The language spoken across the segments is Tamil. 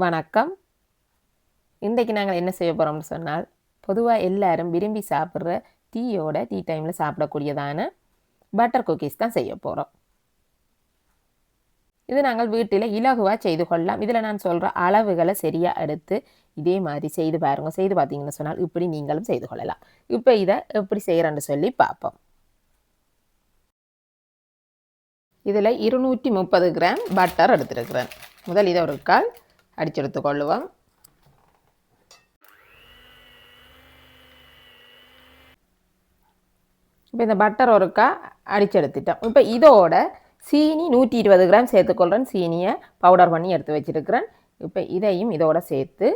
வணக்கம். இன்றைக்கு நாங்கள் என்ன செய்ய போகிறோம்னு சொன்னால் பொதுவாக எல்லாரும் விரும்பி சாப்பிட்ற டீயோட டீ டைமில் சாப்பிடக்கூடியதான பட்டர் குக்கீஸ் தான் செய்ய போகிறோம் இது நாங்கள் வீட்டில் இலகுவாக செய்து கொள்ளலாம். இதில் நான் சொல்கிற அளவுகளை சரியாக எடுத்து இதே மாதிரி செய்து பாருங்க. செய்து பார்த்தீங்கன்னு சொன்னால் இப்படி நீங்களும் செய்து கொள்ளலாம். இப்போ இதை எப்படி செய்கிறேன்னு சொல்லி பார்ப்போம். இதில் இருநூற்றி முப்பது கிராம் பட்டர் எடுத்துருக்கிறேன். முதல் இதை ஒரு கால் அடிச்செடுத்து கொள்ளுவோம் இப்போ இந்த பட்டர் ஒருக்கா அடிச்செடுத்துட்டோம். இப்போ இதோட சீனி நூற்றி இருபது கிராம் சேர்த்துக்கொள்கிறேன் சீனியை பவுடர் பண்ணி எடுத்து வச்சுருக்கிறேன். இப்போ இதையும் இதோட சேர்த்து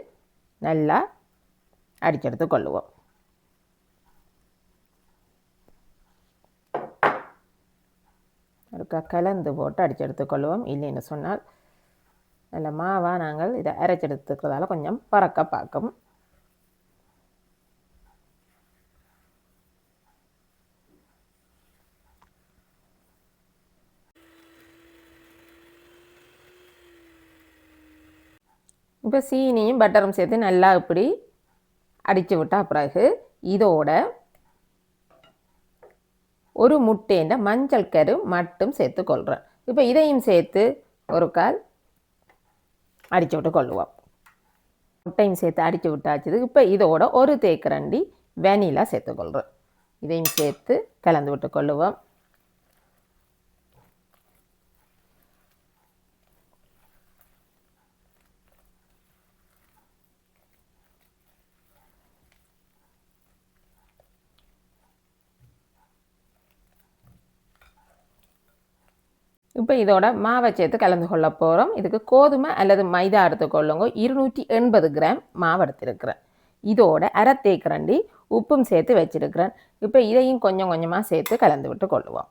நல்லா அடிச்செடுத்து கொள்ளுவோம் ஒருக்கா கலந்து போட்டு அடிச்செடுத்து கொள்ளுவோம் இல்லைன்னு சொன்னால் நல்ல மாவாக நாங்கள் இதை அரைச்செடுத்துக்கிறதால கொஞ்சம் பறக்க பார்க்கும் இப்போ சீனியும் பட்டரும் சேர்த்து நல்லா இப்படி அடித்து விட்டால் பிறகு இதோட ஒரு முட்டைன்ற மஞ்சள் கரு மட்டும் சேர்த்து கொள்கிறேன் இப்போ இதையும் சேர்த்து ஒரு கால் அடித்து விட்டு கொள்ளுவோம் முட்டையும் சேர்த்து அடித்து விட்டாச்சு இப்போ இதோட ஒரு தேக்கரண்டி வெனிலா சேர்த்துக்கொள்கிறோம் இதையும் சேர்த்து கலந்து விட்டு கொள்ளுவோம் இப்போ இதோட மாவை சேர்த்து கலந்து கொள்ள போகிறோம் இதுக்கு கோதுமை அல்லது மைதா எடுத்துக்கொள்ளுங்க இருநூற்றி எண்பது கிராம் மாவு எடுத்திருக்கிறேன். இதோட அரை தேக்கரண்டி உப்பும் சேர்த்து வச்சுருக்கிறேன். இப்போ இதையும் கொஞ்சம் கொஞ்சமாக சேர்த்து கலந்து விட்டு கொள்ளுவோம்.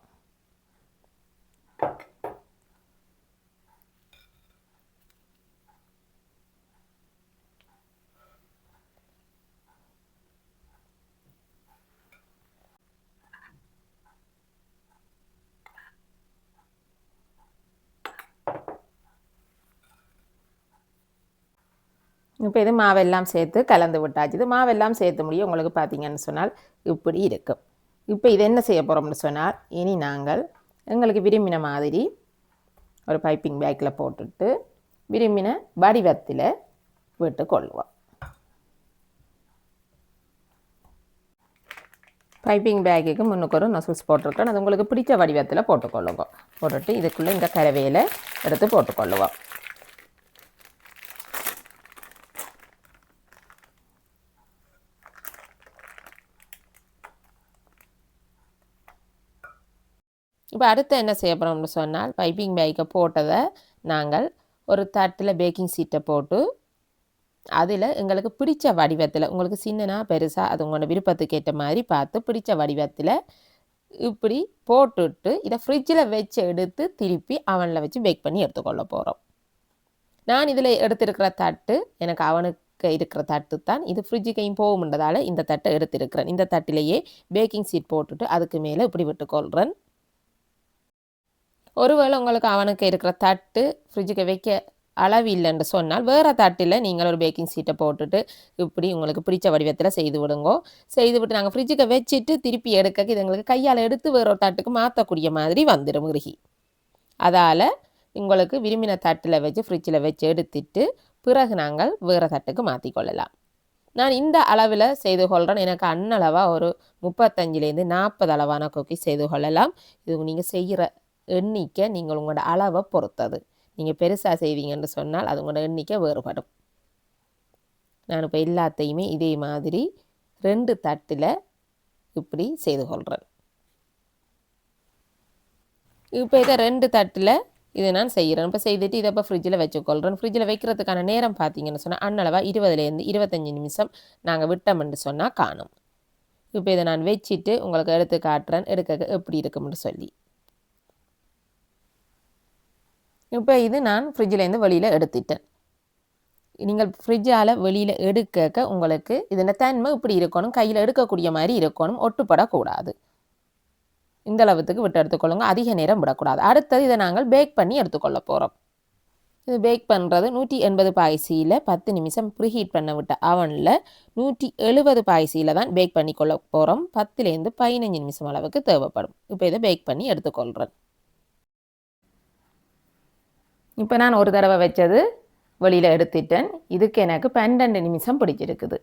இப்போ இது மாவெல்லாம் சேர்த்து கலந்து விட்டாச்சு. இது மாவெல்லாம் சேர்த்து முடியும் உங்களுக்கு பார்த்தீங்கன்னு சொன்னால் இப்படி இருக்கும் இப்போ இது என்ன செய்ய போகிறோம்னு சொன்னால் இனி நாங்கள் எங்களுக்கு விரும்பின மாதிரி ஒரு பைப்பிங் பேக்கில் போட்டுட்டு விரும்பின வடிவத்தில் விட்டு கொள்வோம். பைப்பிங் பேக்குக்கு முன்னுக்கு ஒரு நசுல்ஸ் போட்டிருக்கேன். அது உங்களுக்கு பிடிச்ச வடிவத்தில் போட்டுக்கொள்ளுங்க போட்டுட்டு இதுக்குள்ளே இந்த கரவையில் எடுத்து போட்டுக்கொள்ளுவோம் இப்போ அடுத்து என்ன செய்ய போகிறோம்னு சொன்னால் பைப்பிங் பேக்கை போட்டதை நாங்கள் ஒரு தட்டில் பேக்கிங் சீட்டை போட்டு அதில் எங்களுக்கு பிடிச்ச வடிவத்தில் உங்களுக்கு சின்னனா பெருசாக அது உங்களோட விருப்பத்துக்கு ஏற்ற மாதிரி பார்த்து பிடிச்ச வடிவத்தில் இப்படி போட்டுட்டு இதை ஃப்ரிட்ஜில் வச்சு எடுத்து திருப்பி அவனில் வச்சு பேக் பண்ணி எடுத்துக்கொள்ள போகிறோம் நான் இதில் எடுத்திருக்கிற தட்டு எனக்கு அவனுக்கு இருக்கிற தட்டு தான். இது ஃப்ரிட்ஜுக்கையும் போகும்ன்றதால இந்த தட்டை எடுத்திருக்கிறேன். இந்த தட்டிலேயே பேக்கிங் சீட் போட்டுட்டு அதுக்கு மேலே இப்படி விட்டுக்கொள்கிறேன் ஒருவேளை உங்களுக்கு அவனுக்கு இருக்கிற தட்டு ஃப்ரிட்ஜுக்கு வைக்க அளவு இல்லைன்னு சொன்னால் வேறு தட்டில் நீங்கள் ஒரு பேக்கிங் சீட்டை போட்டுட்டு இப்படி உங்களுக்கு பிடிச்ச வடிவத்தில் செய்து விடுங்கோ. செய்து விட்டு நாங்கள் ஃப்ரிட்ஜுக்கு வச்சுட்டு திருப்பி எடுக்க இது எங்களுக்கு கையால் எடுத்து வேறு ஒரு தட்டுக்கு மாற்றக்கூடிய மாதிரி வந்துடும் கிருகி அதால் உங்களுக்கு விரும்பின தட்டில் வச்சு ஃப்ரிட்ஜில் வச்சு எடுத்துட்டு பிறகு நாங்கள் வேறு தட்டுக்கு மாற்றிக்கொள்ளலாம் நான் இந்த அளவில் செய்து கொள்கிறேன் எனக்கு அன்னளவாக ஒரு முப்பத்தஞ்சிலேருந்து நாற்பது அளவான குக்கி செய்து கொள்ளலாம். இது நீங்கள் செய்கிற எண்ணிக்கை நீங்கள் உங்களோட அளவை பொறுத்தது. நீங்கள் பெருசாக செய்வீங்கன்னு சொன்னால் அது உங்களோட எண்ணிக்கை வேறுபடும். நான் இப்போ எல்லாத்தையுமே இதே மாதிரி ரெண்டு தட்டில் இப்படி செய்து கொள்கிறேன் இப்போ இதை ரெண்டு தட்டில் இதை நான் செய்கிறேன் இப்போ செய்துட்டு இதை இப்போ ஃப்ரிட்ஜில் வச்சுக்கொள்கிறேன் ஃப்ரிட்ஜில் வைக்கிறதுக்கான நேரம் பார்த்தீங்கன்னு சொன்னால் அன்னளவாக இருபதுலேருந்து இருபத்தஞ்சி நிமிஷம் நாங்கள் விட்டோம்னு சொன்னால் காணும். இப்போ இதை நான் வச்சுட்டு உங்களுக்கு எடுத்து காட்டுறேன். எடுக்க எப்படி இருக்கும்னு சொல்லி. இப்போ இது நான் ஃப்ரிட்ஜிலேருந்து வெளியில் எடுத்துட்டேன். நீங்கள் ஃப்ரிட்ஜால் வெளியில் எடுக்க உங்களுக்கு இதன் தன்மை இப்படி இருக்கணும் கையில் எடுக்கக்கூடிய மாதிரி இருக்கணும் ஒட்டுப்படக்கூடாது. இந்த அளவுக்கு விட்டு எடுத்துக்கொள்ளுங்க அதிக நேரம் விடக்கூடாது. அடுத்தது இதை நாங்கள் பேக் பண்ணி எடுத்துக்கொள்ள போகிறோம் இது பேக் பண்ணுறது நூற்றி எண்பது பாய்சியில் பத்து நிமிஷம் ப்ரீஹீட் பண்ண விட்ட அவனில் நூற்றி எழுபது பாய்சியில் தான் பேக் பண்ணிக்கொள்ள போகிறோம் பத்துலேருந்து பதினஞ்சு நிமிஷம் அளவுக்கு தேவைப்படும். இப்போ இதை பேக் பண்ணி எடுத்துக்கொள்கிறேன் இப்போ நான் ஒரு தடவை வச்சது வெளியில் எடுத்துட்டேன். இதுக்கு எனக்கு பன்னெண்டு நிமிஷம் பிடிச்சிருக்குது.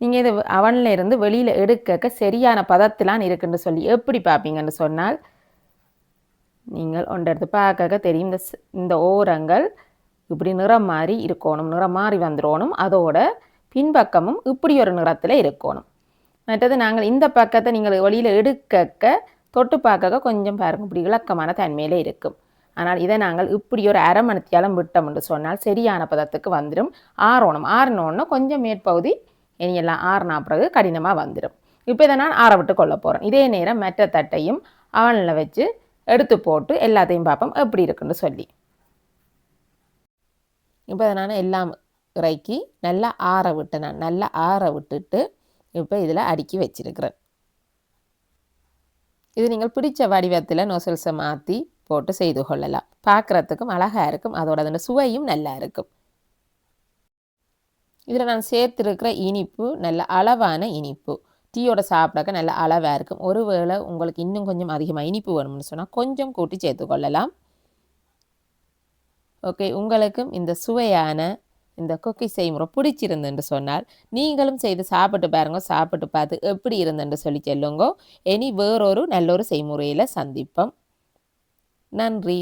நீங்கள் இது அவனில் இருந்து வெளியில் எடுக்க சரியான பதத்திலான் இருக்குன்னு சொல்லி எப்படி பார்ப்பீங்கன்னு சொன்னால் நீங்கள் ஒன்றெடுத்து பார்க்க தெரியும். இந்த இந்த ஓரங்கள் இப்படி நிறம் மாறி இருக்கணும். நிறம் மாறி வந்துடணும் அதோட பின்பக்கமும் இப்படி ஒரு நிறத்தில் இருக்கணும். மற்றது நாங்கள் இந்த பக்கத்தை நீங்கள் வெளியில் எடுக்க தொட்டு பார்க்க கொஞ்சம் பாருங்க. இப்படி இலக்கமான தன்மையில் இருக்கும். ஆனால் இதை நாங்கள் இப்படி ஒரு அரை மணித்தியாலம் விட்டோம் என்று சொன்னால் சரியான பதத்துக்கு வந்துடும் ஆறணும் ஆறினோன்னு கொஞ்சம் மேற்பகுதி இனியெல்லாம் ஆறுனா பிறகு கடினமாக வந்துடும் இப்போ இதை நான் ஆற விட்டு கொள்ள போகிறேன் இதே நேரம் மற்ற தட்டையும் அவனில் வச்சு எடுத்து போட்டு எல்லாத்தையும் பார்ப்போம். எப்படி இருக்குன்னு சொல்லி. இப்போ நான் எல்லாம் இறக்கி நல்லா ஆற விட்டு நான் நல்லா ஆற விட்டுட்டு இப்போ இதில் அடுக்கி வச்சிருக்கிறேன். இது நீங்கள் பிடிச்ச வடிவத்தில் நொசல்ஸை மாற்றி போட்டு செய்து கொள்ளலாம். பார்க்குறதுக்கும் அழகாக இருக்கும். அதோட அதோட சுவையும் நல்லா இருக்கும். இதில் நான் சேர்த்துருக்கிற இனிப்பு நல்ல அளவான இனிப்பு. டீயோட சாப்பிடக்க நல்ல அளவாக இருக்கும். ஒருவேளை உங்களுக்கு இன்னும் கொஞ்சம் அதிகமாக இனிப்பு வேணும்னு சொன்னால் கொஞ்சம் கூட்டி சேர்த்துக்கொள்ளலாம் ஓகே உங்களுக்கும் இந்த சுவையான இந்த குக்கி செய்முறை பிடிச்சிருந்துன்னு சொன்னால் நீங்களும் செய்து சாப்பிட்டு பாருங்க. சாப்பிட்டு பார்த்து எப்படி இருந்துன்னு சொல்லி சொல்லுங்க. இனி வேறொரு நல்ல ஒரு செய்முறையில் சந்திப்போம். நன்றி.